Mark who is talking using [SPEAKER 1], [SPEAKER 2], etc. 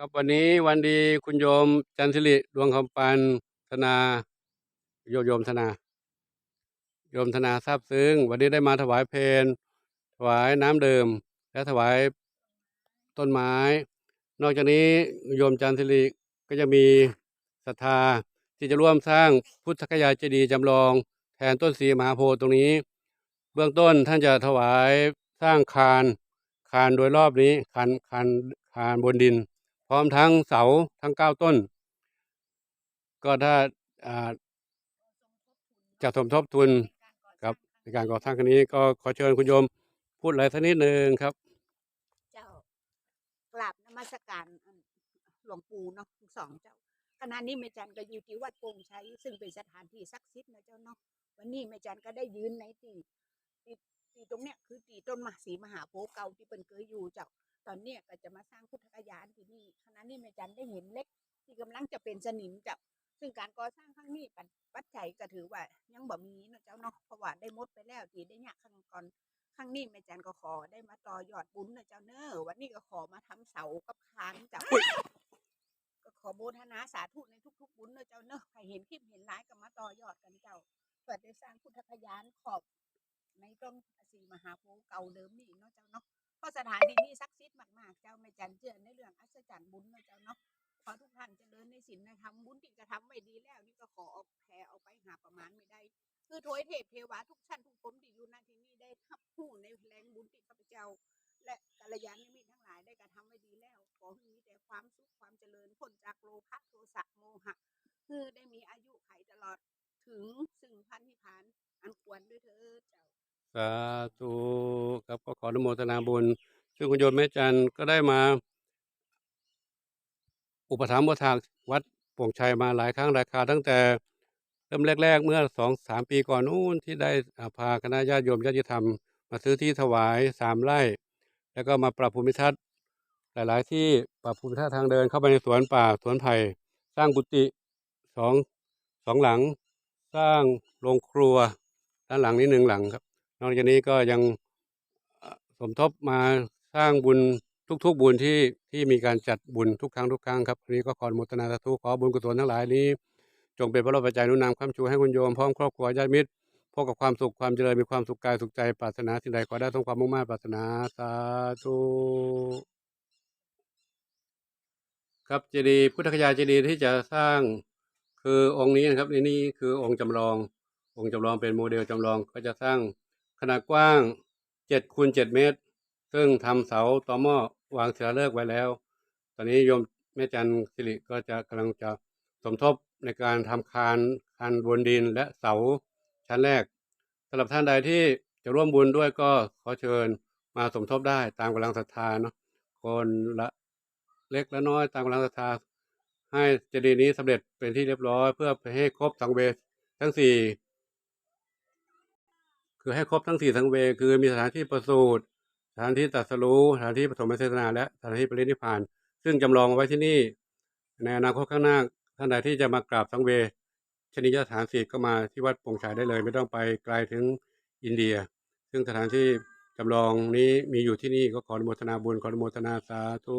[SPEAKER 1] ครับวันนี้วันดีคุณโยมจันทริดวงคำปันธนาโยโยมธนา โยมธนาทราบซึ้ง วันนี้ได้มาถวายเพลถวายน้ำเดื่มและถวายต้นไม้ นอกจากนี้โยมจันทริก็จะมีศรัทธาที่จะร่วมสร้างพุทธคยาเจดีย์จำลอง แทนต้นสีมหาโพธิ์ตรงนี้ เบื้องต้นท่านจะถวายสร้างคานคานโดยรอบนี้คานคานคานบนดิน พร้อมทั้งเสาทั้งเก้าต้น ก็ถ้าจะสมทบทุนครับในการก่อสร้างครั้งนี้ก็ขอเชิญคุณโยมพูดอะไรสักนิดหนึ่งครับ
[SPEAKER 2] เจ้ากราบนมัสการหลวงปู่เนาะทั้งสองเจ้าขณะนี้แม่จันก็อยู่ที่วัดโป่งชัยซึ่งเป็นสถานที่ศักดิ์สิทธิ์นะเจ้าเนาะวันนี้แม่จันก็ได้ยืนในที่ที่ตรงเนี้ยคือที่ต้นมหาศรีมหาโพธิ์เก่าที่เป็นเคยอยู่เจ้า ตอนเนี้ยก็จะมาสร้างพุทธกยานที่นี่ขณะนี้แม่จันได้เห็นเล็ก ที่กำลังจะเป็นสนิมจ้าซึ่งการก่อสร้างครั้งนี้ปัจปัจจัยก็ถือว่ายังบ่มีเนะเจ้าเนาะเพราะว่าได้มดไปแล้วที่ได้เนี่ยครั้งก่อนครั้งนี้แม่จันก็ขอได้มาต่อยอดบุญนะเจ้าเนอวันนี้ก็ขอมาทำเสากับคานจ้าก็ขอโบทนาสาธุในทุก ๆ บุญนะเจ้าเนอใครเห็นคลิปเห็นไลฟ์ก็มาต่อยอดกันเจ้าเพื่อได้สร้างพุทธคยานขอบในต้นสีมหาโพธิ์เก่าเดิมนี่เนาะเจ้าเนาะ เพราะสถานที่นี้ศักดิ์สิทธิ์มากๆ เจ้าแม่จันเชื่อในเรื่องอัศจรรย์บุญเนะเจ้าเนาะขอทุกท่านเจริญในศีลในธรรมบุญที่กระทำไว้ดีแล้วนี่ก็ขอออกแผ่ออกไปหาประมาณไม่ได้ คือโถยเทพเทวาทุกชั้นทุกคนที่อยู่ณที่นี้ได้ทับผู้ในแรงบุญที่ข้าพเจ้า และกัลยาณมิตรทั้งหลายได้กระทำไว้ดีแล้ว ขอให้มีแต่ความสุขความเจริญพ้นจากโลภะโทสะโมหะ คือได้มีอายุไขตลอดถึงซึ่งพันธิพานอันควรด้วยเถิดเจ้า
[SPEAKER 1] สาธุครับก็ขออนุโมทนาบุญซึ่งคุณโยมแม่จันก็ได้มา อุปถัมภ์บทากวัดป่งชัยมาหลายครั้งหลายคราตั้งแต่เริ่มแรก ๆ เมื่อสองสามปีก่อนนู้นที่ได้พาคณะญาติโยมญาติธรรม มาซื้อที่ถวายสามไร่ แล้วก็มาปรับภูมิทัศน์หลายๆ ที่ปรับภูมิทัศน์ทางเดินเข้าไปในสวนป่าสวนไผ่สร้างกุฏิสองสองหลัง สร้างโรงครัวด้านหลังนี้หนึ่งหลังครับ นอกจากนี้ก็ยังสมทบมาสร้างบุญทุกๆบุญที่ที่มีการจัดบุญทุกครั้งทุกครั้งครับนี้ก็ขออนุโมทนาสาธุขอบุญกุศลทั้งหลายนี้ จงเป็นพระโลปัจจัยนุนนำคำชูให้คุณโยมพร้อมครอบครัวญาติมิตรพบกับความสุขความเจริญมีความสุขกายสุขใจปรารถนาสิ่งใดขอได้สมความมุ่งมั่นปรารถนาสาธุครับเจดีย์พุทธคยาเจดีย์ที่จะสร้างคือองค์นี้นะครับนี่นี่คือองค์จำลอง องค์จำลองเป็นโมเดลจำลองก็จะสร้าง ขนาดกว้างเจ็ดคูณเจ็ดเมตร ซึ่งทำเสาต่อหม้อวางศิลาฤกษ์ไว้แล้ว ตอนนี้โยมแม่จันสิริก็จะกำลังจะสมทบในการทำคานคานบนดินและเสาชั้นแรกสำหรับท่านใดที่จะร่วมบุญด้วยก็ขอเชิญมาสมทบได้ตามกำลังศรัทธาเนาะคนละเล็กและน้อยตามกำลังศรัทธา ให้เจดีย์นี้สำเร็จเป็นที่เรียบร้อย เพื่อให้ครบสังเวชทั้งสี่ คือให้ครบทั้งสี่สังเวคือมีสถานที่ประสูติสถานที่ตรัสรู้สถานที่ปฐมเทศนาและสถานที่ปรินิพาน ซึ่งจำลองไว้ที่นี่ ในอนาคตข้างหน้าท่านใดที่จะมากราบสังเวชนิยสถานสี่ก็มาที่วัดปงฉายได้เลย ไม่ต้องไปไกลถึงอินเดีย ซึ่งสถานที่จำลองนี้มีอยู่ที่นี่ก็ขออนุโมทนาบุญขออนุโมทนาสาธุ